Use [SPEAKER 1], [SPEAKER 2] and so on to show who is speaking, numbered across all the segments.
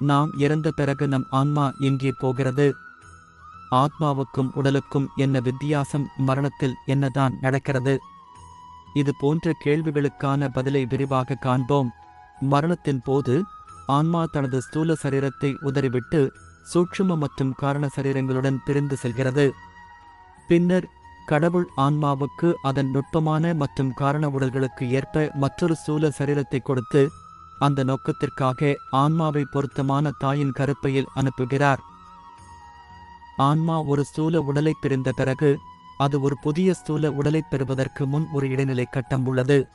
[SPEAKER 1] நாம் இறந்த பிறகு நம் ஆன்மா எங்கே போகிறது? ஆத்மாவுக்கும் உடலுக்கும் என்ன வித்தியாசம்? மரணத்தில் என்னதான் நடக்கிறது? இது போன்ற கேள்விகளுக்கான பதிலை விரிவாக காண்போம். மரணத்தின் போது ஆன்மா தனது ஸ்தூல சரீரத்தை உதறிவிட்டு சூட்சும மற்றும் காரண சரீரங்களுடன் பிரிந்து செல்கிறது. பின்னர் கடவுள் ஆன்மாவுக்கு அதன் நுட்பமான மற்றும் காரண உடல்களுக்கு ஏற்ப மற்றொரு ஸ்தூல சரீரத்தை கொடுத்து அந்த நோக்கத்திற்காக ஆன்மாவை பொருத்தமான தாயின் கருப்பையில் அனுப்புகிறார். ஆன்மா ஒரு ஸ்தூல உடலை பிரிந்த பிறகு அது ஒரு புதிய ஸ்தூல உடலைப் பெறுவதற்கு முன் ஒரு இடைநிலை கட்டம் உள்ளது.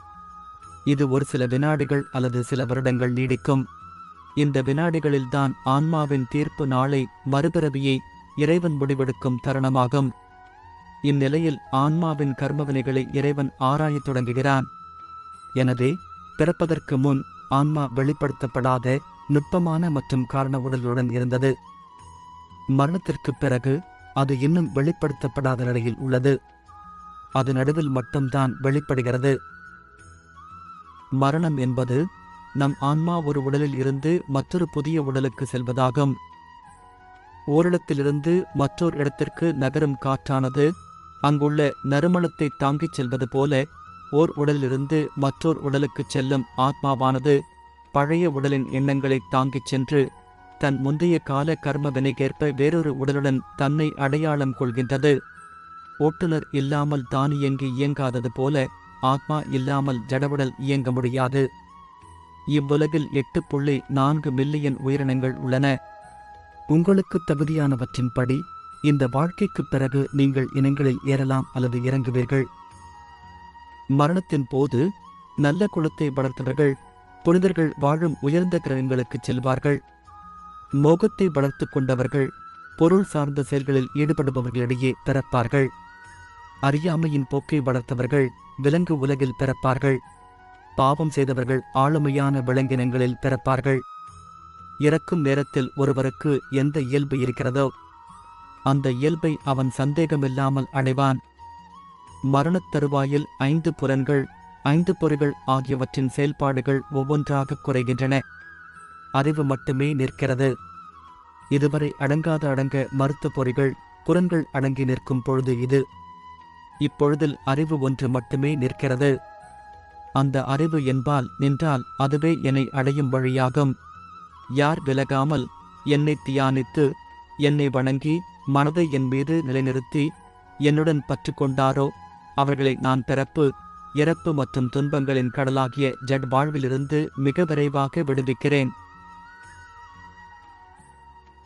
[SPEAKER 1] இது ஒரு சில வினாடிகள் அல்லது சில வருடங்கள் நீடிக்கும். இந்த வினாடிகளில்தான் ஆன்மாவின் தீர்ப்பு நாளை மறுபிறவியை இறைவன் முடிவெடுக்கும் தருணமாகும். இந்நிலையில் ஆன்மாவின் கர்மவினைகளை இறைவன் ஆராயத் தொடங்குகிறான். எனவே பிறப்பதற்கு முன் ஆன்மா வெளிப்படுத்தப்படாத நுட்பமான மற்றும் காரண உடலுடன் இருந்தது. மரணத்திற்குப் பிறகு அது இன்னும் வெளிப்படுத்தப்படாத நிலையில் உள்ளது. அது நடுவில் மட்டும்தான் வெளிப்படுகிறது. மரணம் என்பது நம் ஆன்மா ஒரு உடலில் இருந்து மற்றொரு புதிய உடலுக்கு செல்வதாகும். ஓரிடத்திலிருந்து மற்றொரு இடத்திற்கு நகரும் காற்றானது அங்குள்ள நறுமணத்தை தாங்கிச் செல்வது போல ஓர் உடலிலிருந்து மற்றோர் உடலுக்குச் செல்லும் ஆத்மாவானது பழைய உடலின் எண்ணங்களை தாங்கிச் சென்று தன் முந்தைய கால கர்மவினைக்கேற்ப வேறொரு உடலுடன் தன்னை அடையாளம் கொள்கின்றது. ஓட்டுநர் இல்லாமல் தானியங்கி இயங்காதது போல ஆத்மா இல்லாமல் ஜடவுடல் இயங்க முடியாது. இவ்வுலகில் எட்டு புள்ளி நான்கு மில்லியன் உயிரினங்கள் உள்ளன. உங்களுக்கு தகுதியானவற்றின்படி இந்த வாழ்க்கைக்குப் பிறகு நீங்கள் இனங்களில் ஏறலாம் அல்லது இறங்குவீர்கள். மரணத்தின் போது நல்ல குலத்தை வளர்த்தவர்கள் புனிதர்கள் வாழும் உயர்ந்த கிரகங்களுக்குச் செல்வார்கள். மோகத்தை வளர்த்துக் கொண்டவர்கள் பொருள் சார்ந்த செயல்களில் ஈடுபடுபவர்களிடையே பிறப்பார்கள். அறியாமையின் போக்கை வளர்த்தவர்கள் விலங்கு உலகில் பிறப்பார்கள். பாவம் செய்தவர்கள் ஆளுமையான விலங்கினங்களில் பிறப்பார்கள். இறக்கும் நேரத்தில் ஒருவருக்கு எந்த இயல்பு இருக்கிறதோ அந்த இயல்பை அவன் சந்தேகமில்லாமல் அடைவான். மரணத் தருவாயில் ஐந்து புலன்கள் ஐந்து பொறிகள் ஆகியவற்றின் செயல்பாடுகள் ஒவ்வொன்றாக குறைகின்றன. அறிவு மட்டுமே நிற்கிறது. இதுவரை அடங்காத அடங்க மறுத்த பொறிகள் புலன்கள் அடங்கி நிற்கும் பொழுது இது. இப்பொழுதில் அறிவு ஒன்று மட்டுமே நிற்கிறது. அந்த அறிவு என்பால் நின்றால் அதுவே என்னை அடையும் வழியாகும். யார் விலகாமல் என்னை தியானித்து என்னை வணங்கி மனதை என் மீது நிலைநிறுத்தி என்னுடன் பற்று கொண்டாரோ அவர்களை நான் பிறப்பு இறப்பு மற்றும் துன்பங்களின் கடலாகிய ஜட் வாழ்விலிருந்து மிக விரைவாக விடுவிக்கிறேன்.